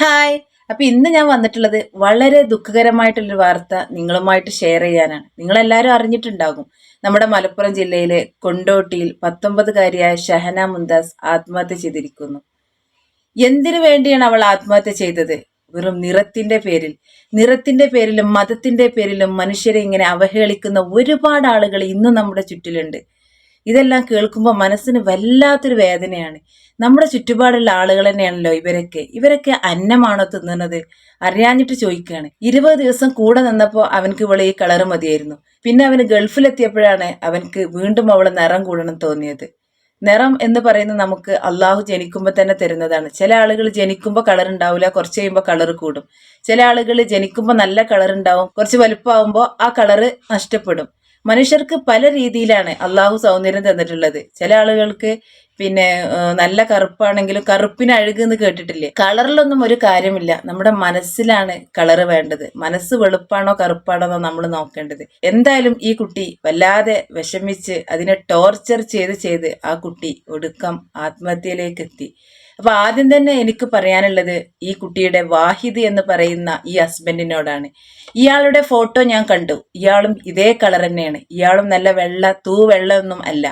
Hi. അപ്പൊ ഇന്ന് ഞാൻ വന്നിട്ടുള്ളത് വളരെ ദുഃഖകരമായിട്ടുള്ളൊരു വാർത്ത നിങ്ങളുമായിട്ട് ഷെയർ ചെയ്യാനാണ്. നിങ്ങൾ എല്ലാവരും അറിഞ്ഞിട്ടുണ്ടാകും. നമ്മുടെ മലപ്പുറം ജില്ലയിലെ കൊണ്ടോട്ടിയിൽ പത്തൊമ്പതുകാരിയായ ഷഹന മുന്താസ് ആത്മഹത്യ ചെയ്തിരിക്കുന്നു. എന്തിനു വേണ്ടിയാണ് അവൾ ആത്മഹത്യ ചെയ്തത്? വെറും നിറത്തിന്റെ പേരിൽ. നിറത്തിന്റെ പേരിലും മതത്തിന്റെ പേരിലും മനുഷ്യരെ ഇങ്ങനെ അവഹേളിക്കുന്ന ഒരുപാട് ആളുകൾ ഇന്നും നമ്മുടെ ചുറ്റിലുണ്ട്. ഇതെല്ലാം കേൾക്കുമ്പോൾ മനസ്സിന് വല്ലാത്തൊരു വേദനയാണ്. നമ്മുടെ ചുറ്റുപാടുള്ള ആളുകൾ തന്നെയാണല്ലോ ഇവരൊക്കെ. ഇവരൊക്കെ അന്നമാണോ തിന്നുന്നത്? അറിയാഞ്ഞിട്ട് ചോദിക്കുകയാണ്. ഇരുപത് ദിവസം കൂടെ നിന്നപ്പോൾ അവനക്ക് ഇവളെ ഈ കളറ് മതിയായിരുന്നു. പിന്നെ അവന് ഗൾഫിലെത്തിയപ്പോഴാണ് അവനക്ക് വീണ്ടും അവളെ നിറം കൂടണം തോന്നിയത്. നിറം എന്ന് പറയുന്നത് നമുക്ക് അള്ളാഹു ജനിക്കുമ്പോൾ തന്നെ തരുന്നതാണ്. ചില ആളുകൾ ജനിക്കുമ്പോൾ കളർ ഉണ്ടാവില്ല കുറച്ച് കഴിയുമ്പോൾ കളർ കൂടും. ചില ആളുകൾ ജനിക്കുമ്പോൾ നല്ല കളർ ഉണ്ടാവും കുറച്ച് വലുപ്പമാകുമ്പോൾ ആ കളറ് നഷ്ടപ്പെടും. മനുഷ്യർക്ക് പല രീതിയിലാണ് അള്ളാഹു സൗന്ദര്യം തന്നിട്ടുള്ളത്. ചില ആളുകൾക്ക് പിന്നെ നല്ല കറുപ്പാണെങ്കിലും കറുപ്പിന് അഴുകെന്ന് കേട്ടിട്ടില്ലേ? കളറിലൊന്നും ഒരു കാര്യമില്ല. നമ്മുടെ മനസ്സിലാണ് കളറ് വേണ്ടത്. മനസ്സ് വെളുപ്പാണോ കറുപ്പാണോ നമ്മൾ നോക്കേണ്ടത്. എന്തായാലും ഈ കുട്ടി വല്ലാതെ വിഷമിച്ച് അതിനെ ടോർച്ചർ ചെയ്ത് ചെയ്ത് ആ കുട്ടി ഒടുക്കം ആത്മഹത്യയിലേക്ക് എത്തി. അപ്പൊ ആദ്യം തന്നെ എനിക്ക് പറയാനുള്ളത് ഈ കുട്ടിയുടെ വാഹിദ് എന്ന് പറയുന്ന ഈ ഹസ്ബൻഡിനോടാണ്. ഇയാളുടെ ഫോട്ടോ ഞാൻ കണ്ടു. ഇയാളും ഇതേ കളർ തന്നെയാണ്. ഇയാളും നല്ല വെള്ള തൂ വെള്ളമൊന്നും അല്ല.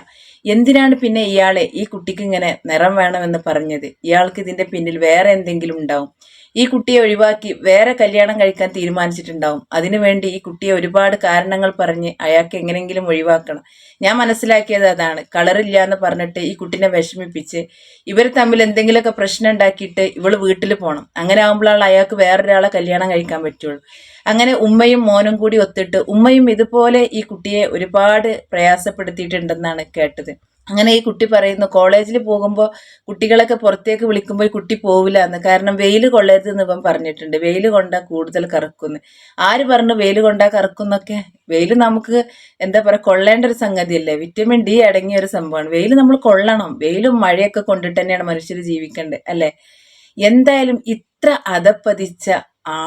എന്തിനാണ് പിന്നെ ഇയാളെ ഈ കുട്ടിക്ക് ഇങ്ങനെ നിറം വേണമെന്ന് പറഞ്ഞത്? ഇയാൾക്ക് ഇതിന്റെ പിന്നിൽ വേറെ എന്തെങ്കിലും ഉണ്ടാവും? ഈ കുട്ടിയെ ഒഴിവാക്കി വേറെ കല്യാണം കഴിക്കാൻ തീരുമാനിച്ചിട്ടുണ്ടാവും. അതിനുവേണ്ടി ഈ കുട്ടിയെ ഒരുപാട് കാരണങ്ങൾ പറഞ്ഞ് അയാൾക്ക് എങ്ങനെയെങ്കിലും ഒഴിവാക്കണം. ഞാൻ മനസ്സിലാക്കിയത് അതാണ്. കളറില്ല എന്ന് പറഞ്ഞിട്ട് ഈ കുട്ടിനെ വിഷമിപ്പിച്ച് ഇവർ തമ്മിൽ എന്തെങ്കിലുമൊക്കെ പ്രശ്നം ഉണ്ടാക്കിയിട്ട് ഇവൾ വീട്ടിൽ പോകണം അങ്ങനെ ആകുമ്പോഴാണ് അയാൾക്ക് വേറൊരാളെ കല്യാണം കഴിക്കാൻ പറ്റുള്ളൂ. അങ്ങനെ ഉമ്മയും മോനും കൂടി ഒത്തിട്ട് ഉമ്മയും ഇതുപോലെ ഈ കുട്ടിയെ ഒരുപാട് പ്രയാസപ്പെടുത്തിയിട്ടുണ്ടെന്നാണ് കേട്ടത്. അങ്ങനെ ഈ കുട്ടി പറയുന്നു കോളേജിൽ പോകുമ്പോൾ കുട്ടികളൊക്കെ പുറത്തേക്ക് വിളിക്കുമ്പോൾ കുട്ടി പോവില്ല എന്ന്. കാരണം വെയിൽ കൊള്ളരുത് എന്ന് ഇവൻ പറഞ്ഞിട്ടുണ്ട്. വെയിൽ കൊണ്ടാ കൂടുതൽ കറക്കുന്നു. ആര് പറഞ്ഞു വെയിൽ കൊണ്ടാ കറക്കുന്നൊക്കെ? വെയിൽ നമുക്ക് എന്താ പറയുക കൊള്ളേണ്ട ഒരു സംഗതിയല്ലേ? വിറ്റമിൻ ഡി അടങ്ങിയ ഒരു സംഭവമാണ്. വെയിൽ നമ്മൾ കൊള്ളണം. വെയിലും മഴയൊക്കെ കൊണ്ടിട്ട് തന്നെയാണ് മനുഷ്യർ ജീവിക്കേണ്ടത് അല്ലേ? എന്തായാലും ഇത്ര അതപ്പതിച്ച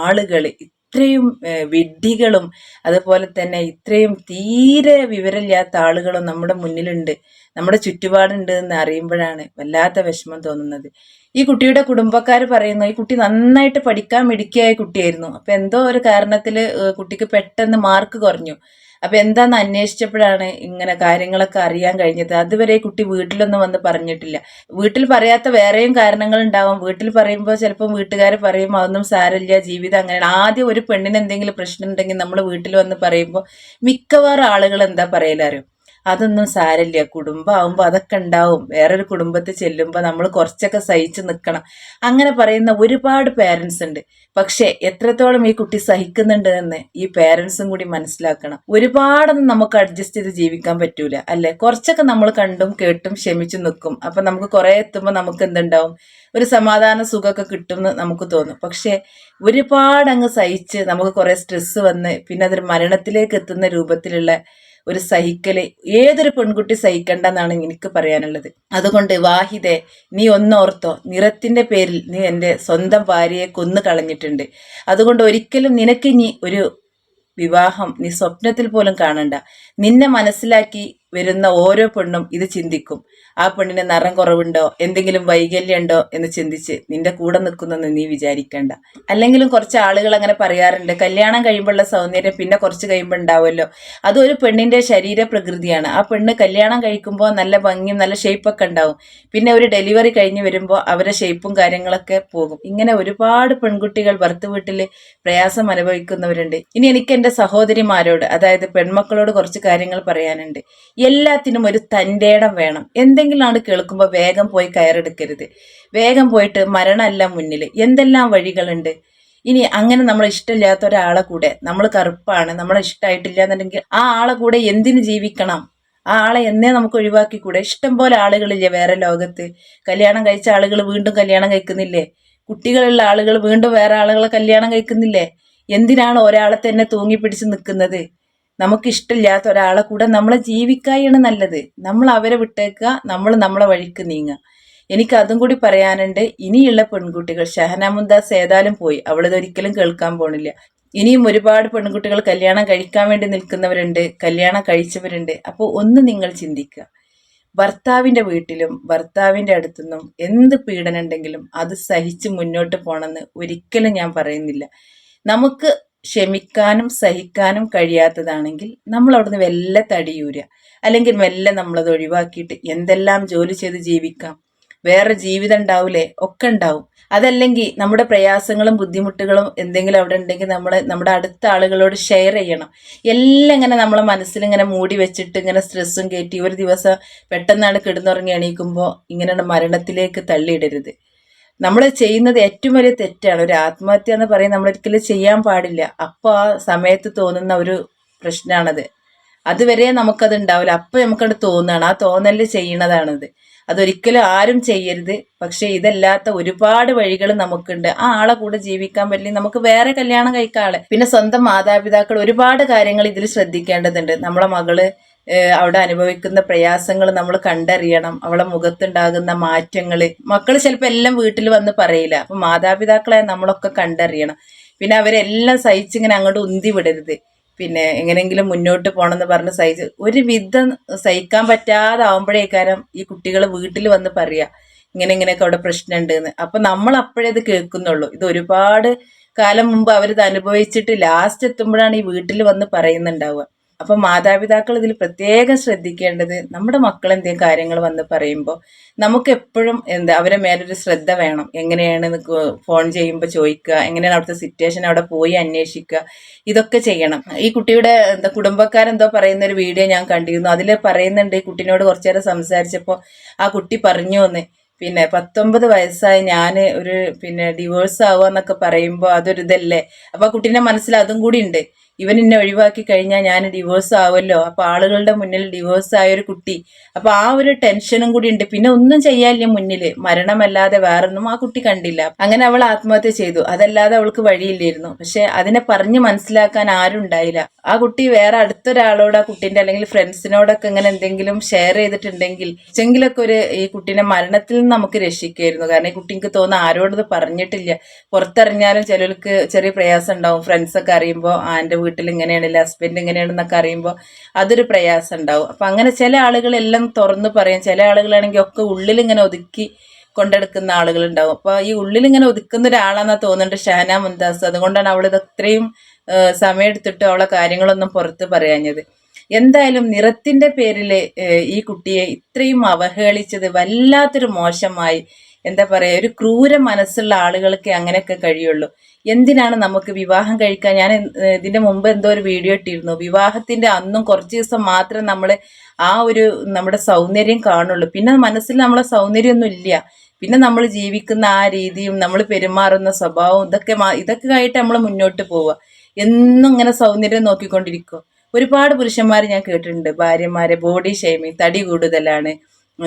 ആളുകൾ ഇത്രയും വിഡ്ഢികളും അതുപോലെ തന്നെ ഇത്രയും തീരെ വിവരമില്ലാത്ത ആളുകളും നമ്മുടെ മുന്നിലുണ്ട്. നമ്മുടെ ചുറ്റുപാടുണ്ട് എന്ന് അറിയുമ്പോഴാണ് വല്ലാത്ത വിഷമം തോന്നുന്നത്. ഈ കുട്ടിയുടെ കുടുംബക്കാർ പറയുന്നു ഈ കുട്ടി നന്നായിട്ട് പഠിക്കാൻ മിടുക്കിയായ കുട്ടിയായിരുന്നു. അപ്പൊ എന്തോ ഒരു കാരണത്തിൽ കുട്ടിക്ക് പെട്ടെന്ന് മാർക്ക് കുറഞ്ഞു. അപ്പൊ എന്താന്ന് അന്വേഷിച്ചപ്പോഴാണ് ഇങ്ങനെ കാര്യങ്ങളൊക്കെ അറിയാൻ കഴിഞ്ഞത്. അതുവരെ കുട്ടി വീട്ടിലൊന്നും വന്ന് പറഞ്ഞിട്ടില്ല. വീട്ടിൽ പറയാത്ത വേറെയും കാരണങ്ങൾ ഉണ്ടാവും വീട്ടിൽ പറയുമ്പോൾ ചിലപ്പോൾ വീട്ടുകാർ പറയും അതൊന്നും സാരല്ല ജീവിതം അങ്ങനെയാണ്. ആദ്യം ഒരു പെണ്ണിന് എന്തെങ്കിലും പ്രശ്നം ഉണ്ടെങ്കിൽ നമ്മൾ വീട്ടിൽ വന്ന് പറയുമ്പോൾ മിക്കവാറും ആളുകൾ എന്താ പറയലറിയും അതൊന്നും സാരമില്ല കുടുംബമാകുമ്പോൾ അതൊക്കെ ഉണ്ടാവും. വേറൊരു കുടുംബത്തിൽ ചെല്ലുമ്പോൾ നമ്മൾ കുറച്ചൊക്കെ സഹിച്ച് നിൽക്കണം അങ്ങനെ പറയുന്ന ഒരുപാട് പേരൻസ് ഉണ്ട്. പക്ഷേ എത്രത്തോളം ഈ കുട്ടി സഹിക്കുന്നുണ്ട് എന്ന് ഈ പേരൻസും കൂടി മനസ്സിലാക്കണം. ഒരുപാടൊന്നും നമുക്ക് അഡ്ജസ്റ്റ് ചെയ്ത് ജീവിക്കാൻ പറ്റൂല അല്ലെ? കുറച്ചൊക്കെ നമ്മൾ കണ്ടും കേട്ടും ക്ഷമിച്ചു നിൽക്കും അപ്പൊ നമുക്ക് കുറെ എത്തുമ്പോൾ നമുക്ക് എന്തുണ്ടാവും? ഒരു സമാധാന സുഖമൊക്കെ കിട്ടുമെന്ന് നമുക്ക് തോന്നും. പക്ഷേ ഒരുപാട് അങ്ങ് സഹിച്ച് നമുക്ക് കുറെ സ്ട്രെസ് വന്ന് പിന്നെ അതൊരു മരണത്തിലേക്ക് എത്തുന്ന രൂപത്തിലുള്ള ഒരു സഹിക്കൽ ഏതൊരു പെൺകുട്ടി സഹിക്കണ്ടെന്നാണ് എനിക്ക് പറയാനുള്ളത്. അതുകൊണ്ട് വാഹിദെ നീ ഒന്നോർത്തോ നിറത്തിന്റെ പേരിൽ നീ എന്റെ സ്വന്തം ഭാര്യയെ കൊന്നു കളഞ്ഞിട്ടുണ്ട്. അതുകൊണ്ട് ഒരിക്കലും നിനക്ക് ഇനി ഒരു വിവാഹം നീ സ്വപ്നത്തിൽ പോലും കാണണ്ട. നിന്നെ മനസ്സിലാക്കി വരുന്ന ഓരോ പെണ്ണും ഇത് ചിന്തിക്കും. ആ പെണ്ണിന് നിറം കുറവുണ്ടോ? എന്തെങ്കിലും വൈകല്യം ഉണ്ടോ എന്ന് ചിന്തിച്ച് നിന്റെ കൂടെ നിൽക്കുന്നെന്ന് നീ വിചാരിക്കണ്ട. അല്ലെങ്കിലും കുറച്ച് ആളുകൾ അങ്ങനെ പറയാറുണ്ട്. കല്യാണം കഴിയുമ്പോഴുള്ള സൗന്ദര്യം പിന്നെ കുറച്ച് കഴിയുമ്പോൾ ഉണ്ടാവുമല്ലോ. അതൊരു പെണ്ണിന്റെ ശരീര പ്രകൃതിയാണ്. ആ പെണ്ണ് കല്യാണം കഴിക്കുമ്പോൾ നല്ല ഭംഗിയും നല്ല ഷേപ്പൊക്കെ ഉണ്ടാവും. പിന്നെ ഒരു ഡെലിവറി കഴിഞ്ഞ് വരുമ്പോൾ അവരുടെ ഷേപ്പും കാര്യങ്ങളൊക്കെ പോകും. ഇങ്ങനെ ഒരുപാട് പെൺകുട്ടികൾ ഭർത്ത് വീട്ടിൽ പ്രയാസം അനുഭവിക്കുന്നവരുണ്ട്. ഇനി എനിക്ക് എന്റെ സഹോദരിമാരോട് അതായത് പെൺമക്കളോട് കുറച്ച് കാര്യങ്ങൾ പറയാനുണ്ട്. എല്ലാത്തിനും ഒരു തന്റെടം വേണം. എന്തെങ്കിലും ആണ് കേൾക്കുമ്പോൾ വേഗം പോയി കയറെടുക്കരുത്. വേഗം പോയിട്ട് മരണമല്ല മുന്നിൽ എന്തെല്ലാം വഴികളുണ്ട്? ഇനി അങ്ങനെ നമ്മൾ ഇഷ്ടമില്ലാത്ത ഒരാളെ കൂടെ നമ്മൾ കറുപ്പാണ് നമ്മളെ ഇഷ്ടമായിട്ടില്ല എന്നുണ്ടെങ്കിൽ ആ ആളെ കൂടെ എന്തിന് ജീവിക്കണം? ആ ആളെ എന്നേ നമുക്ക് ഒഴിവാക്കി കൂടെ ഇഷ്ടം പോലെ ആളുകളില്ലേ വേറെ ലോകത്ത്. കല്യാണം കഴിച്ച ആളുകൾ വീണ്ടും കല്യാണം കഴിക്കുന്നില്ലേ? കുട്ടികളുള്ള ആളുകൾ വീണ്ടും വേറെ ആളുകളെ കല്യാണം കഴിക്കുന്നില്ലേ? എന്തിനാണ് ഒരാളെ തന്നെ തൂങ്ങി പിടിച്ച് നിൽക്കുന്നത്? നമുക്ക് ഇഷ്ടമില്ലാത്ത ഒരാളെ കൂടെ നമ്മളെ ജീവിക്കായാണ് നല്ലത്. നമ്മൾ അവരെ വിട്ടേക്കുക നമ്മൾ നമ്മളെ വഴിക്ക് നീങ്ങുക. എനിക്ക് അതും കൂടി പറയാനുണ്ട് ഇനിയുള്ള പെൺകുട്ടികൾ ഷഹന മുന്താസ് ഏതായാലും പോയി. ഒരിക്കലും കേൾക്കാൻ പോണില്ല. ഇനിയും ഒരുപാട് പെൺകുട്ടികൾ കല്യാണം കഴിക്കാൻ വേണ്ടി നിൽക്കുന്നവരുണ്ട് കല്യാണം കഴിച്ചവരുണ്ട്. അപ്പോൾ ഒന്ന് നിങ്ങൾ ചിന്തിക്കുക. ഭർത്താവിന്റെ വീട്ടിലും ഭർത്താവിന്റെ അടുത്തുനിന്നും എന്ത് പീഡനം ഉണ്ടെങ്കിലും അത് സഹിച്ച് മുന്നോട്ട് പോകണമെന്ന് ഒരിക്കലും ഞാൻ പറയുന്നില്ല. നമുക്ക് ക്ഷമിക്കാനും സഹിക്കാനും കഴിയാത്തതാണെങ്കിൽ നമ്മൾ അവിടുന്ന് വെല്ല തടിയൂരുക അല്ലെങ്കിൽ മെല്ലെ നമ്മളത് ഒഴിവാക്കിയിട്ട് എന്തെല്ലാം ജോലി ചെയ്ത് ജീവിക്കാം. വേറെ ജീവിതം ഉണ്ടാവില്ലേ ഒക്കെ ഉണ്ടാവും. അതല്ലെങ്കിൽ നമ്മുടെ പ്രയാസങ്ങളും ബുദ്ധിമുട്ടുകളും എന്തെങ്കിലും അവിടെ ഉണ്ടെങ്കിൽ നമ്മൾ നമ്മുടെ അടുത്ത ആളുകളോട് ഷെയർ ചെയ്യണം. എല്ലാം ഇങ്ങനെ നമ്മളെ മനസ്സിൽ ഇങ്ങനെ മൂടി വെച്ചിട്ട് ഇങ്ങനെ സ്ട്രെസ്സും കയറ്റി ഒരു ദിവസം പെട്ടെന്നാണ് കിടന്നുറങ്ങി എണീക്കുമ്പോൾ ഇങ്ങനെ മരണത്തിലേക്ക് തള്ളിയിടരുത്. നമ്മൾ ചെയ്യുന്നത് ഏറ്റവും വലിയ തെറ്റാണ്. ഒരു ആത്മഹത്യ എന്ന് പറയും നമ്മളൊരിക്കലും ചെയ്യാൻ പാടില്ല. അപ്പോൾ ആ സമയത്ത് തോന്നുന്ന ഒരു പ്രശ്നമാണത് അതുവരെ നമുക്കത് ഉണ്ടാവില്ല. അപ്പം നമുക്കത് തോന്നുകയാണ് ആ തോന്നൽ ചെയ്യണതാണത്. അതൊരിക്കലും ആരും ചെയ്യരുത്. പക്ഷെ ഇതല്ലാത്ത ഒരുപാട് വഴികൾ നമുക്കുണ്ട്. ആ ആളെ കൂടെ ജീവിക്കാൻ പറ്റില്ല നമുക്ക് വേറെ കല്യാണം കഴിക്കാളെ പിന്നെ സ്വന്തം മാതാപിതാക്കൾ ഒരുപാട് കാര്യങ്ങൾ ഇതിൽ ശ്രദ്ധിക്കേണ്ടതുണ്ട്. നമ്മളെ മകൾ അവിടെ അനുഭവിക്കുന്ന പ്രയാസങ്ങൾ നമ്മൾ കണ്ടറിയണം. അവളെ മുഖത്തുണ്ടാകുന്ന മാറ്റങ്ങൾ മക്കൾ ചിലപ്പോൾ എല്ലാം വീട്ടിൽ വന്ന് പറയില്ല. അപ്പം മാതാപിതാക്കളെ നമ്മളൊക്കെ കണ്ടറിയണം. പിന്നെ അവരെല്ലാം സഹിച്ച് ഇങ്ങനെ അങ്ങോട്ട് ഉന്തി വിടരുത്. പിന്നെ എങ്ങനെയെങ്കിലും മുന്നോട്ട് പോകണമെന്ന് പറഞ്ഞ് സഹിച്ച് ഒരു വിധം സഹിക്കാൻ പറ്റാതാവുമ്പോഴേക്കാരം ഈ കുട്ടികൾ വീട്ടിൽ വന്ന് പറയുക ഇങ്ങനെ ഇങ്ങനെയൊക്കെ അവിടെ പ്രശ്നമുണ്ട് എന്ന് അപ്പൊ നമ്മൾ അപ്പോഴേ ഇത് കേൾക്കുന്നുള്ളൂ. ഇത് ഒരുപാട് കാലം മുമ്പ് അവരിത് അനുഭവിച്ചിട്ട് ലാസ്റ്റ് എത്തുമ്പോഴാണ് ഈ വീട്ടിൽ വന്ന് പറയുന്നുണ്ടാവുക. അപ്പം മാതാപിതാക്കൾ ഇതിൽ പ്രത്യേകം ശ്രദ്ധിക്കേണ്ടത് നമ്മുടെ മക്കൾ എന്തെങ്കിലും കാര്യങ്ങൾ വന്ന് പറയുമ്പോൾ നമുക്ക് എപ്പോഴും എന്താ അവരെ മേലൊരു ശ്രദ്ധ വേണം. എങ്ങനെയാണ് ഫോൺ ചെയ്യുമ്പോൾ ചോദിക്കുക എങ്ങനെയാണ് അവിടുത്തെ സിറ്റുവേഷൻ അവിടെ പോയി അന്വേഷിക്കുക ഇതൊക്കെ ചെയ്യണം. ഈ കുട്ടിയുടെ എന്താ കുടുംബക്കാരെന്തോ പറയുന്ന ഒരു വീഡിയോ ഞാൻ കണ്ടിരുന്നു. അതിൽ പറയുന്നുണ്ട് ഈ കുട്ടീനോട് കുറച്ചു നേരം സംസാരിച്ചപ്പോൾ ആ കുട്ടി പറഞ്ഞു എന്ന് പിന്നെ പത്തൊമ്പത് വയസ്സായി ഞാൻ ഒരു പിന്നെ ഡിവോഴ്സ് ആവുക എന്നൊക്കെ പറയുമ്പോൾ അതൊരു ഇതല്ലേ അപ്പോൾ ആ കുട്ടീന്റെ മനസ്സിൽ അതും കൂടി ഉണ്ട്. ഇവൻ എന്നെ ഒഴിവാക്കി കഴിഞ്ഞാൽ ഞാൻ ഡിവോഴ്സ് ആവുമല്ലോ. അപ്പൊ ആളുകളുടെ മുന്നിൽ ഡിവോഴ്സ് ആയ ഒരു കുട്ടി. അപ്പൊ ആ ഒരു ടെൻഷനും കൂടി ഉണ്ട്. പിന്നെ ഒന്നും ചെയ്യാനില്ല മുന്നിൽ മരണമല്ലാതെ വേറൊന്നും ആ കുട്ടി കണ്ടില്ല. അങ്ങനെ അവൾ ആത്മഹത്യ ചെയ്തു. അതല്ലാതെ അവൾക്ക് വഴിയില്ലായിരുന്നു. പക്ഷെ അതിനെ പറഞ്ഞ് മനസ്സിലാക്കാൻ ആരും ഉണ്ടായില്ല. ആ കുട്ടി വേറെ അടുത്തൊരാളോട് ആ കുട്ടീന്റെ അല്ലെങ്കിൽ ഫ്രണ്ട്സിനോടൊക്കെ ഇങ്ങനെ എന്തെങ്കിലും ഷെയർ ചെയ്തിട്ടുണ്ടെങ്കിൽ ചെങ്കിലൊക്കെ ഒരു ഈ കുട്ടീനെ മരണത്തിൽ നിന്ന് നമുക്ക് രക്ഷിക്കായിരുന്നു കാരണം ഈ കുട്ടിക്ക് തോന്നുന്ന ആരോടത് പറഞ്ഞിട്ടില്ല. പുറത്തിറങ്ങിയാലും ചിലർക്ക് ചെറിയ പ്രയാസം ഉണ്ടാവും. ഫ്രണ്ട്സ് ഒക്കെ അറിയുമ്പോൾ ആന്റെ വീട്ടിൽ ഇങ്ങനെയാണല്ലേ ഹസ്ബൻഡ് ഇങ്ങനെയാണെന്നൊക്കെ അറിയുമ്പോൾ അതൊരു പ്രയാസം ഉണ്ടാവും അപ്പം അങ്ങനെ ചില ആളുകളെല്ലാം തുറന്ന് പറയും ചില ആളുകളാണെങ്കിൽ ഒക്കെ ഉള്ളിൽ ഇങ്ങനെ ഒതുക്കി കൊണ്ടെടുക്കുന്ന ആളുകളുണ്ടാവും. അപ്പോൾ ഈ ഉള്ളിൽ ഇങ്ങനെ ഒതുക്കുന്ന ഒരാളാണെന്നാണ് തോന്നുന്നുണ്ട് ഷാന മുന്താസ് അതുകൊണ്ടാണ് അവൾ ഇത് അത്രയും സമയമെടുത്തിട്ട് അവളെ കാര്യങ്ങളൊന്നും പുറത്ത് പറയാഞ്ഞത്. എന്തായാലും നിറത്തിന്റെ പേരിൽ ഈ കുട്ടിയെ ഇത്രയും അവഹേളിച്ചത് വല്ലാത്തൊരു മോശമായി എന്താ പറയുക ഒരു ക്രൂര മനസ്സുള്ള ആളുകൾക്ക് അങ്ങനെയൊക്കെ കഴിയുള്ളൂ. എന്തിനാണ് നമുക്ക് വിവാഹം കഴിക്കാൻ? ഞാൻ ഇതിന്റെ മുമ്പ് എന്തോ ഒരു വീഡിയോ ഇട്ടിരുന്നു. വിവാഹത്തിന്റെ അന്നും കുറച്ച് ദിവസം മാത്രം നമ്മൾ ആ ഒരു നമ്മുടെ സൗന്ദര്യം കാണുള്ളൂ. പിന്നെ മനസ്സിൽ നമ്മളെ സൗന്ദര്യമൊന്നും ഇല്ല. പിന്നെ നമ്മൾ ജീവിക്കുന്ന ആ രീതിയും നമ്മൾ പെരുമാറുന്ന സ്വഭാവവും ഇതൊക്കെ ഇതൊക്കെ ആയിട്ട് നമ്മൾ മുന്നോട്ട് പോവുക. എന്നും ഇങ്ങനെ സൗന്ദര്യം നോക്കിക്കൊണ്ടിരിക്കുക. ഒരുപാട് പുരുഷന്മാർ ഞാൻ കേട്ടിട്ടുണ്ട്. ഭാര്യമാരെ ബോഡി ഷെയ്മിങ് തടി കൂടുതലാണ്.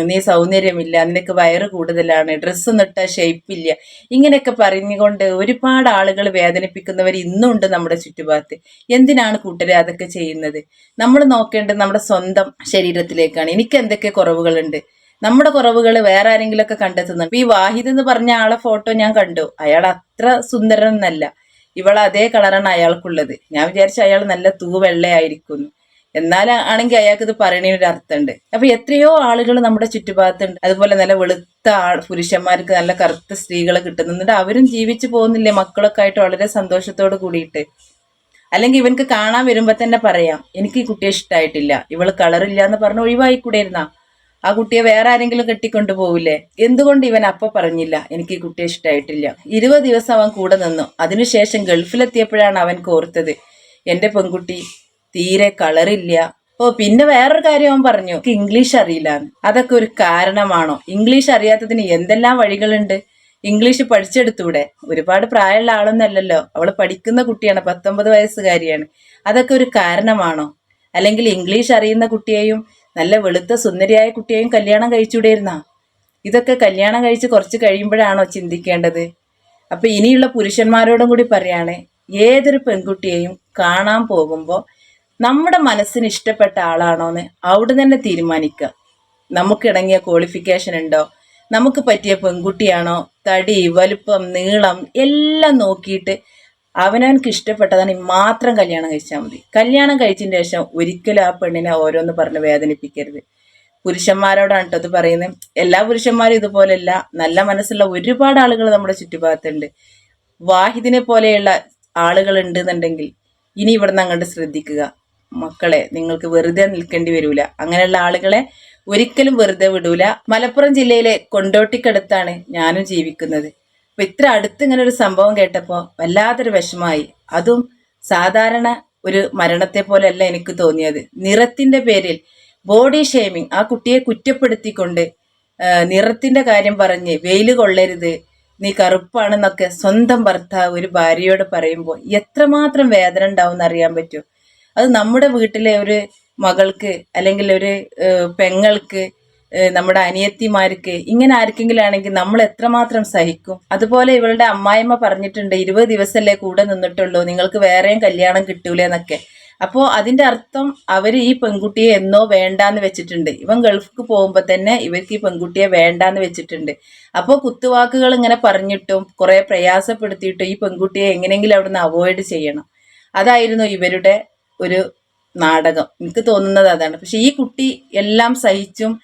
നീ സൗന്ദര്യമില്ല നിനക്ക് വയറ് കൂടുതലാണ് ഡ്രസ്സ് നിട്ട ഷേപ്പില്ല ഇങ്ങനെയൊക്കെ പറഞ്ഞുകൊണ്ട് ഒരുപാട് ആളുകൾ വേദനിപ്പിക്കുന്നവർ ഇന്നും ഉണ്ട് നമ്മുടെ ചുറ്റുപാടത്ത് എന്തിനാണ് കൂട്ടരെ അതൊക്കെ ചെയ്യുന്നത്? നമ്മൾ നോക്കേണ്ടത് നമ്മുടെ സ്വന്തം ശരീരത്തിലേക്കാണ്. എനിക്ക് എന്തൊക്കെ കുറവുകളുണ്ട്? നമ്മുടെ കുറവുകൾ വേറെ ആരെങ്കിലുമൊക്കെ കണ്ടെത്തുന്നുണ്ട്? ഈ വാഹിദ് എന്ന് പറഞ്ഞ ആളെ ഫോട്ടോ ഞാൻ കണ്ടു. അയാൾ അത്ര സുന്ദരനല്ല ഇവൾ അതേ കളറാണ് അയാൾക്കുള്ളത്. ഞാൻ വിചാരിച്ചു അയാൾ നല്ല തൂവെള്ളയായിരിക്കുന്നു. എന്നാൽ ആണെങ്കിൽ അയാൾക്ക് ഇത് പറയണൊരു ഒരു അർത്ഥമുണ്ട് അപ്പൊ എത്രയോ ആളുകൾ നമ്മുടെ ചുറ്റുപാടത്തുണ്ട് അതുപോലെ നല്ല വെളുത്ത ആൾ പുരുഷന്മാർക്ക് നല്ല കറുത്ത സ്ത്രീകളെ കിട്ടുന്നുണ്ട്. അവരും ജീവിച്ചു പോകുന്നില്ലേ? മക്കളൊക്കെ ആയിട്ട് വളരെ സന്തോഷത്തോട് കൂടിയിട്ട്. അല്ലെങ്കിൽ ഇവനക്ക് കാണാൻ വരുമ്പോ തന്നെ പറയാം എനിക്ക് ഈ കുട്ടിയെ ഇഷ്ടമായിട്ടില്ല ഇവൾ കളറില്ല എന്ന് പറഞ്ഞ് ഒഴിവായിക്കൂടെയിരുന്നാ ആ കുട്ടിയെ വേറെ ആരെങ്കിലും കെട്ടിക്കൊണ്ടു പോവില്ലേ? എന്തുകൊണ്ട് ഇവൻ അപ്പൊ പറഞ്ഞില്ല എനിക്ക് ഈ കുട്ടിയെ ഇഷ്ടമായിട്ടില്ല ഇരുപത് ദിവസം അവൻ കൂടെ നിന്നു. അതിനുശേഷം ഗൾഫിലെത്തിയപ്പോഴാണ് അവൻ കോർത്തത് എന്റെ പെൺകുട്ടി തീരെ കളറില്ല ഓ പിന്നെ വേറൊരു കാര്യം അവൻ പറഞ്ഞു. ഇംഗ്ലീഷ് അറിയില്ല അതൊക്കെ ഒരു കാരണമാണോ? ഇംഗ്ലീഷ് അറിയാത്തതിന് എന്തെല്ലാം വഴികളുണ്ട്? ഇംഗ്ലീഷ് പഠിച്ചെടുത്തൂടെ? ഒരുപാട് പ്രായമുള്ള ആളൊന്നല്ലല്ലോ അവൾ പഠിക്കുന്ന കുട്ടിയാണ് പത്തൊമ്പത് വയസ്സുകാരിയാണ്. അതൊക്കെ ഒരു കാരണമാണോ? അല്ലെങ്കിൽ ഇംഗ്ലീഷ് അറിയുന്ന കുട്ടിയെയും നല്ല വെളുത്ത സുന്ദരിയായ കുട്ടിയെയും കല്യാണം കഴിച്ചുകൂടെയിരുന്നാ? ഇതൊക്കെ കല്യാണം കഴിച്ച് കുറച്ച് കഴിയുമ്പോഴാണോ ചിന്തിക്കേണ്ടത്? അപ്പൊ ഇനിയുള്ള പുരുഷന്മാരോടും കൂടി പറയാണ് ഏതൊരു പെൺകുട്ടിയെയും കാണാൻ പോകുമ്പോൾ നമ്മുടെ മനസ്സിന് ഇഷ്ടപ്പെട്ട ആളാണോന്ന് അവിടെ തന്നെ തീരുമാനിക്കുക. നമുക്കിണങ്ങിയ ക്വാളിഫിക്കേഷൻ ഉണ്ടോ? നമുക്ക് പറ്റിയ പെൺകുട്ടിയാണോ? തടി വലുപ്പം നീളം എല്ലാം നോക്കിയിട്ട് അവനവനക്ക് ഇഷ്ടപ്പെട്ടതാണ് മാത്രം കല്യാണം കഴിച്ചാൽ മതി. കല്യാണം കഴിച്ചതിന് ശേഷം ഒരിക്കലും ആ പെണ്ണിനെ ഓരോന്ന് പറഞ്ഞ് വേദനിപ്പിക്കരുത്. പുരുഷന്മാരോടാണ് കേട്ടോ അത് പറയുന്നത്. എല്ലാ പുരുഷന്മാരും ഇതുപോലെയല്ല. നല്ല മനസ്സുള്ള ഒരുപാട് ആളുകൾ നമ്മുടെ ചുറ്റുഭാഗത്തുണ്ട്. വാഹിദിനെ പോലെയുള്ള ആളുകൾ ഉണ്ടെന്നുണ്ടെങ്കിൽ ഇനി ഇവിടുന്ന് അങ്ങോട്ട് ശ്രദ്ധിക്കുക. മക്കളെ നിങ്ങൾക്ക് വെറുതെ നിൽക്കേണ്ടി വരൂല. അങ്ങനെയുള്ള ആളുകളെ ഒരിക്കലും വെറുതെ വിടൂല. മലപ്പുറം ജില്ലയിലെ കൊണ്ടോട്ടിക്കടുത്താണ് ഞാനും ജീവിക്കുന്നത്. അപ്പൊ ഇത്ര അടുത്ത് ഇങ്ങനെ ഒരു സംഭവം കേട്ടപ്പോൾ വല്ലാത്തൊരു വിഷമായി അതും സാധാരണ ഒരു മരണത്തെ പോലെയല്ല എനിക്ക് തോന്നിയത്. നിറത്തിന്റെ പേരിൽ ബോഡി ഷേമിങ് ആ കുട്ടിയെ കുറ്റപ്പെടുത്തിക്കൊണ്ട് നിറത്തിന്റെ കാര്യം പറഞ്ഞ് വെയിൽ കൊള്ളരുത് നീ കറുപ്പാണെന്നൊക്കെ സ്വന്തം ഭർത്താവ് ഒരു ഭാര്യയോട് പറയുമ്പോൾ എത്രമാത്രം വേദന ഉണ്ടാവും അറിയാൻ പറ്റുമോ? അത് നമ്മുടെ വീട്ടിലെ ഒരു മകൾക്ക് അല്ലെങ്കിൽ ഒരു പെങ്ങൾക്ക് നമ്മുടെ അനിയത്തിമാർക്ക് ഇങ്ങനെ ആർക്കെങ്കിലും ആണെങ്കിൽ നമ്മൾ എത്രമാത്രം സഹിക്കും. അതുപോലെ ഇവളുടെ അമ്മായിമ്മ പറഞ്ഞിട്ടുണ്ട് ഇരുപത് ദിവസമല്ലേ കൂടെ നിന്നിട്ടുള്ളൂ നിങ്ങൾക്ക് വേറെയും കല്യാണം കിട്ടൂലെന്നൊക്കെ അപ്പോ അപ്പോൾ അതിന്റെ അർത്ഥം അവർ ഈ പെൺകുട്ടിയെ എന്നോ വേണ്ടാന്ന് വെച്ചിട്ടുണ്ട്. ഇവൻ ഗൾഫിക്ക് പോകുമ്പോൾ തന്നെ ഇവർക്ക് ഈ പെൺകുട്ടിയെ വേണ്ടാന്ന് വെച്ചിട്ടുണ്ട്. അപ്പോൾ കുത്തുവാക്കുകൾ ഇങ്ങനെ പറഞ്ഞിട്ടും കുറെ പ്രയാസപ്പെടുത്തിയിട്ടും ഈ പെൺകുട്ടിയെ എങ്ങനെയെങ്കിലും അവിടുന്ന് അവോയ്ഡ് ചെയ്യണം. അതായിരുന്നു ഇവരുടെ ഒരു നാടകം. എനിക്ക് തോന്നുന്നത് അതാണ്. പക്ഷെ ഈ കുട്ടി എല്ലാം സഹിച്ചും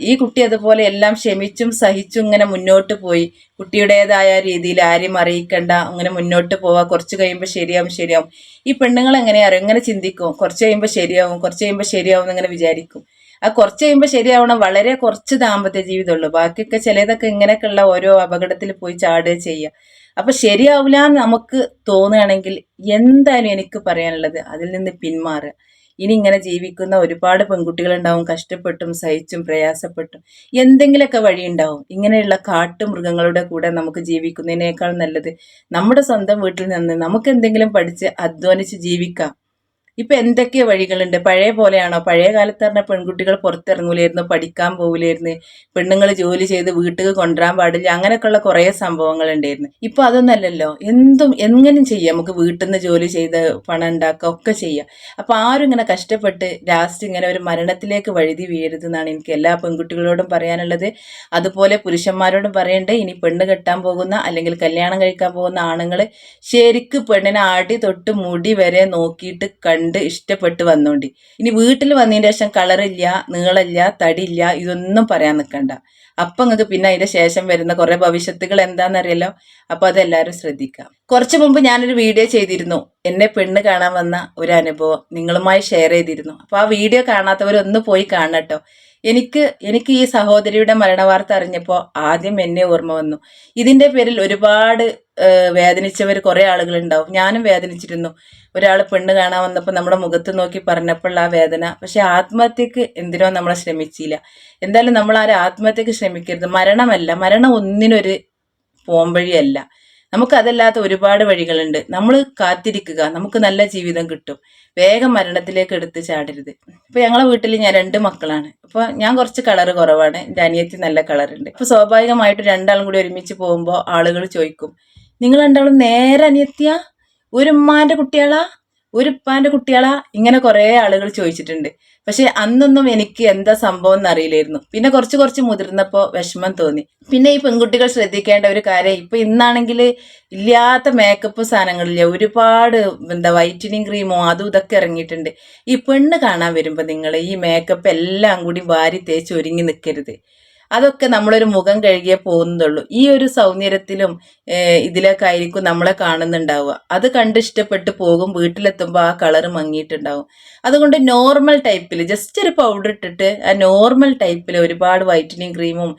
ഈ കുട്ടി അതുപോലെ എല്ലാം ക്ഷമിച്ചും സഹിച്ചും ഇങ്ങനെ മുന്നോട്ട് പോയി. കുട്ടിയുടേതായ രീതിയിൽ ആരെയും അറിയിക്കണ്ട അങ്ങനെ മുന്നോട്ട് പോവാ. കുറച്ച് കഴിയുമ്പോൾ ശരിയാവും ശരിയാവും. ഈ പെണ്ണുങ്ങൾ എങ്ങനെയാ അറിയും എങ്ങനെ ചിന്തിക്കും? കുറച്ച് കഴിയുമ്പോൾ ശരിയാവും കുറച്ച് കഴിയുമ്പോൾ ശരിയാവും എന്നിങ്ങനെ വിചാരിക്കും. ആ കുറച്ച് കഴിയുമ്പോൾ ശരിയാവണം വളരെ കുറച്ച് ദാമ്പത്യ ജീവിതമുള്ളൂ ബാക്കിയൊക്കെ ചിലതൊക്കെ ഇങ്ങനെയൊക്കെയുള്ള ഓരോ അപകടത്തിൽ പോയി ചാടുക ചെയ്യുക. അപ്പൊ ശരിയാവില്ല എന്ന് നമുക്ക് തോന്നുകയാണെങ്കിൽ എന്തായാലും എനിക്ക് പറയാനുള്ളത് അതിൽ നിന്ന് പിന്മാറുക. ഇനി ഇങ്ങനെ ജീവിക്കുന്ന ഒരുപാട് പെൺകുട്ടികളുണ്ടാവും കഷ്ടപ്പെട്ടും സഹിച്ചും പ്രയാസപ്പെട്ടും. എന്തെങ്കിലുമൊക്കെ വഴിയുണ്ടാവും. ഇങ്ങനെയുള്ള കാട്ടുമൃഗങ്ങളുടെ കൂടെ നമുക്ക് ജീവിക്കുന്നതിനേക്കാൾ നല്ലത് നമ്മുടെ സ്വന്തം വീട്ടിൽ നിന്ന് നമുക്ക് എന്തെങ്കിലും പഠിച്ച് അധ്വാനിച്ച് ജീവിക്കാം. ഇപ്പൊ എന്തൊക്കെ വഴികളുണ്ട്? പഴയ പോലെയാണോ? പഴയ കാലത്ത് പറഞ്ഞ പെൺകുട്ടികൾ പുറത്തിറങ്ങൂലായിരുന്നു പഠിക്കാൻ പോകില്ലായിരുന്നു പെണ്ണുങ്ങൾ ജോലി ചെയ്ത് വീട്ടിൽ കൊണ്ടുവരാൻ പാടില്ല അങ്ങനെയൊക്കെയുള്ള കുറേ സംഭവങ്ങൾ ഉണ്ടായിരുന്നു. ഇപ്പൊ അതൊന്നല്ലല്ലോ എന്തും എങ്ങനെയും ചെയ്യാം. നമുക്ക് വീട്ടിൽ നിന്ന് ജോലി ചെയ്ത് പണം ഉണ്ടാക്കുക ഒക്കെ ചെയ്യാം. അപ്പൊ ആരും ഇങ്ങനെ കഷ്ടപ്പെട്ട് ലാസ്റ്റ് ഇങ്ങനെ ഒരു മരണത്തിലേക്ക് വഴുതി വീഴരുത് എന്നാണ് എനിക്ക് എല്ലാ പെൺകുട്ടികളോടും പറയാനുള്ളത്. അതുപോലെ പുരുഷന്മാരോടും പറയണ്ടേ ഇനി പെണ്ണ് കെട്ടാൻ പോകുന്ന അല്ലെങ്കിൽ കല്യാണം കഴിക്കാൻ പോകുന്ന ആണുങ്ങൾ ശരിക്ക് പെണ്ണിനെ ആടി തൊട്ട് മുടി വരെ നോക്കിയിട്ട് കണ്ട് ഇഷ്ടപ്പെട്ട് വന്നോണ്ടി. ഇനി വീട്ടിൽ വന്നതിന് ശേഷം കളറില്ല നീളമില്ല തടിയില്ല ഇതൊന്നും പറയാൻ നിൽക്കണ്ട അപ്പൊ നിങ്ങൾക്ക് പിന്നെ അതിന്റെ ശേഷം വരുന്ന കുറെ ഭവിഷ്യത്തുകൾ എന്താണെന്നറിയല്ലോ അപ്പൊ അതെല്ലാവരും ശ്രദ്ധിക്കാം. കുറച്ചു മുമ്പ് ഞാനൊരു വീഡിയോ ചെയ്തിരുന്നു. എന്നെ പെണ്ണ് കാണാൻ വന്ന ഒരു അനുഭവം നിങ്ങളുമായി ഷെയർ ചെയ്തിരുന്നു. അപ്പൊ ആ വീഡിയോ കാണാത്തവരൊന്ന് പോയി കാണട്ടോ എനിക്ക് എനിക്ക് ഈ സഹോദരിയുടെ മരണവാർത്ത അറിഞ്ഞപ്പോൾ ആദ്യം എന്നെ ഓർമ്മ വന്നു. ഇതിന്റെ പേരിൽ ഒരുപാട് വേദനിച്ചവർ കുറെ ആളുകളുണ്ടാവും. ഞാനും വേദനിച്ചിരുന്നു. ഒരാൾ പെണ്ണ് കാണാൻ വന്നപ്പോൾ നമ്മുടെ മുഖത്ത് നോക്കി പറഞ്ഞപ്പോൾ ആ വേദന. പക്ഷെ ആത്മഹത്യക്ക് എന്തിനോ നമ്മളെ ശ്രമിച്ചില്ല. എന്തായാലും നമ്മൾ ആരും ആത്മഹത്യക്ക് ശ്രമിക്കരുത്. മരണമല്ല. മരണം ഒന്നിനൊരു പോംവഴിയല്ല. നമുക്ക് അതല്ലാത്ത ഒരുപാട് വഴികളുണ്ട്. നമ്മൾ കാത്തിരിക്കുക. നമുക്ക് നല്ല ജീവിതം കിട്ടും. വേഗം മരണത്തിലേക്ക് എടുത്ത് ചാടരുത്. ഇപ്പൊ ഞങ്ങളെ വീട്ടിൽ ഞാൻ രണ്ട് മക്കളാണ്. അപ്പൊ ഞാൻ കുറച്ച് കളർ കുറവാണ്. എന്റെ അനിയത്തി നല്ല കളറുണ്ട്. അപ്പൊ സ്വാഭാവികമായിട്ട് രണ്ടാളും കൂടി ഒരുമിച്ച് പോകുമ്പോൾ ആളുകൾ ചോദിക്കും നിങ്ങൾ രണ്ടാളും നേരെ അനിയത്തിയാ? ഒരു ഉമ്മാന്റെ കുട്ടികളാ? ഒരു ഉപ്പാന്റെ കുട്ടികളാ? ഇങ്ങനെ കുറെ ആളുകൾ ചോദിച്ചിട്ടുണ്ട്. പക്ഷെ അന്നൊന്നും എനിക്ക് എന്താ സംഭവം എന്ന് അറിയില്ലായിരുന്നു പിന്നെ കുറച്ച് കുറച്ച് മുതിർന്നപ്പോ വിഷമം തോന്നി. പിന്നെ ഈ പെൺകുട്ടികൾ ശ്രദ്ധിക്കേണ്ട ഒരു കാര്യം ഇപ്പൊ ഇന്നാണെങ്കിൽ ഇല്ലാത്ത മേക്കപ്പ് സാധനങ്ങളില്ല. ഒരുപാട് എന്താ വൈറ്റനിങ് ക്രീമോ അതും ഇതൊക്കെ ഇറങ്ങിയിട്ടുണ്ട്. ഈ പെണ്ണ് കാണാൻ വരുമ്പോ നിങ്ങൾ ഈ മേക്കപ്പ് എല്ലാം കൂടി വാരി തേച്ച് ഒരുങ്ങി നിൽക്കരുത് അതൊക്കെ നമ്മളൊരു മുഖം കഴുകിയേ പോകുന്നുള്ളൂ ഈ ഒരു സൗന്ദര്യത്തിലും ഇതിലൊക്കെ ആയിരിക്കും നമ്മളെ കാണുന്നുണ്ടാവുക. അത് കണ്ട് ഇഷ്ടപ്പെട്ട് പോകും വീട്ടിലെത്തുമ്പോൾ ആ കളർ മങ്ങിയിട്ടുണ്ടാവും. അതുകൊണ്ട് നോർമൽ ടൈപ്പിൽ ജസ്റ്റ് ഒരു പൗഡർ ഇട്ടിട്ട് ആ നോർമൽ ടൈപ്പിൽ ഒരുപാട് വൈറ്റനിങ് ക്രീമും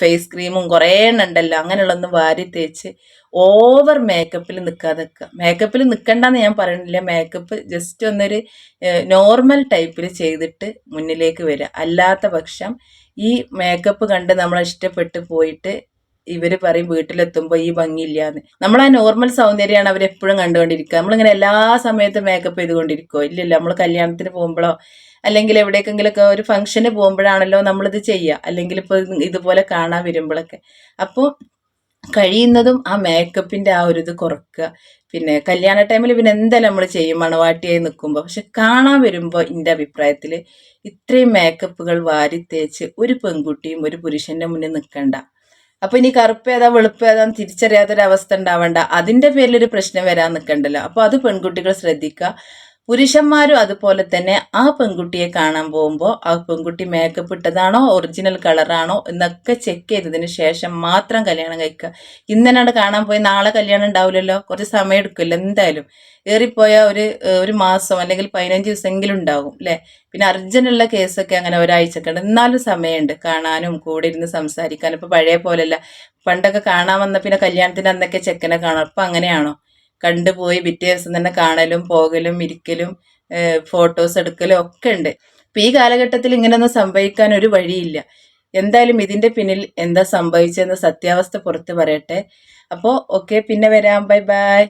ഫേസ് ക്രീമും കുറേ എണ്ണ ഉണ്ടല്ലോ അങ്ങനെയുള്ളൊന്നും വാരി തേച്ച് ഓവർ മേക്കപ്പിൽ നിൽക്കാതെ നിൽക്കുക മേക്കപ്പിൽ നിൽക്കണ്ടെന്ന് ഞാൻ പറയണില്ല. മേക്കപ്പ് ജസ്റ്റ് ഒന്നൊരു നോർമൽ ടൈപ്പിൽ ചെയ്തിട്ട് മുന്നിലേക്ക് വരിക അല്ലാത്ത പക്ഷം ഈ മേക്കപ്പ് കണ്ട് നമ്മൾ ഇഷ്ടപ്പെട്ട് പോയിട്ട് ഇവർ പറയും വീട്ടിലെത്തുമ്പോൾ ഈ ഭംഗിയില്ലാന്ന്. നമ്മൾ ആ നോർമൽ സൗന്ദര്യമാണ് അവരെപ്പോഴും കണ്ടുകൊണ്ടിരിക്കുക നമ്മളിങ്ങനെ എല്ലാ സമയത്തും മേക്കപ്പ് ചെയ്തുകൊണ്ടിരിക്കുമോ ഇല്ലല്ലോ. നമ്മൾ കല്യാണത്തിന് പോകുമ്പോഴോ അല്ലെങ്കിൽ എവിടേക്കെങ്കിലൊക്കെ ഒരു ഫംഗ്ഷന് പോകുമ്പോഴാണല്ലോ നമ്മളിത് ചെയ്യുക അല്ലെങ്കിൽ ഇപ്പോൾ ഇതുപോലെ കാണാൻ വരുമ്പോഴൊക്കെ അപ്പോൾ കഴിയുന്നതും ആ മേക്കപ്പിന്റെ ആ ഒരു ഇത് കുറക്കുക. പിന്നെ കല്യാണ ടൈമിൽ പിന്നെ എന്തായാലും നമ്മൾ ചെയ്യും? മണവാട്ടിയായി നിൽക്കുമ്പോൾ പക്ഷെ കാണാൻ വരുമ്പോൾ എന്റെ അഭിപ്രായത്തിൽ ഇത്രയും മേക്കപ്പുകൾ വാരി തേച്ച് ഒരു പെൺകുട്ടിയും ഒരു പുരുഷന്റെ മുന്നിൽ നിൽക്കണ്ട അപ്പൊ ഇനി കറുപ്പ് ഏതാ വെളുപ്പ് ഏതാന്ന് തിരിച്ചറിയാത്തൊരവസ്ഥ ഉണ്ടാവണ്ട. അതിന്റെ പേരിൽ ഒരു പ്രശ്നം വരാൻ നിൽക്കണ്ടല്ലോ അപ്പൊ അത് പെൺകുട്ടികൾ ശ്രദ്ധിക്കുക. പുരുഷന്മാരും അതുപോലെ തന്നെ ആ പെൺകുട്ടിയെ കാണാൻ പോകുമ്പോൾ ആ പെൺകുട്ടി മേക്കപ്പ് ഇട്ടതാണോ ഒറിജിനൽ കളറാണോ എന്നൊക്കെ ചെക്ക് ചെയ്തതിന് ശേഷം മാത്രം കല്യാണം കഴിക്കുക. ഇന്നനാട് കാണാൻ പോയി നാളെ കല്യാണം ഉണ്ടാവില്ലല്ലോ കുറച്ച് സമയം എടുക്കുമല്ലോ എന്തായാലും. ഏറിപ്പോയ ഒരു ഒരു മാസം അല്ലെങ്കിൽ പതിനഞ്ച് ദിവസമെങ്കിലും ഉണ്ടാകും അല്ലേ? പിന്നെ അർജന്റുള്ള കേസൊക്കെ അങ്ങനെ ഒരാഴ്ചയൊക്കെ ഉണ്ട്. എന്നാലും സമയമുണ്ട് കാണാനും കൂടെ ഇരുന്ന് സംസാരിക്കാനും. ഇപ്പൊ പഴയ പോലെയല്ല. പണ്ടൊക്കെ കാണാൻ വന്ന പിന്നെ കല്യാണത്തിന് അന്നൊക്കെ ചെക്കനെ കാണാം. അപ്പം അങ്ങനെയാണോ? കണ്ടുപോയി പിറ്റേ ദിവസം തന്നെ കാണലും പോകലും ഇരിക്കലും ഫോട്ടോസ് എടുക്കലും ഒക്കെ ഉണ്ട്. ഇപ്പം ഈ കാലഘട്ടത്തിൽ ഇങ്ങനെയൊന്നും സംഭവിക്കാൻ ഒരു വഴിയില്ല. എന്തായാലും ഇതിന്റെ പിന്നിൽ എന്താ സംഭവിച്ചതെന്ന് സത്യാവസ്ഥ പുറത്ത് പറയട്ടെ. അപ്പോൾ ഓക്കെ പിന്നെ വരാം. Bye bye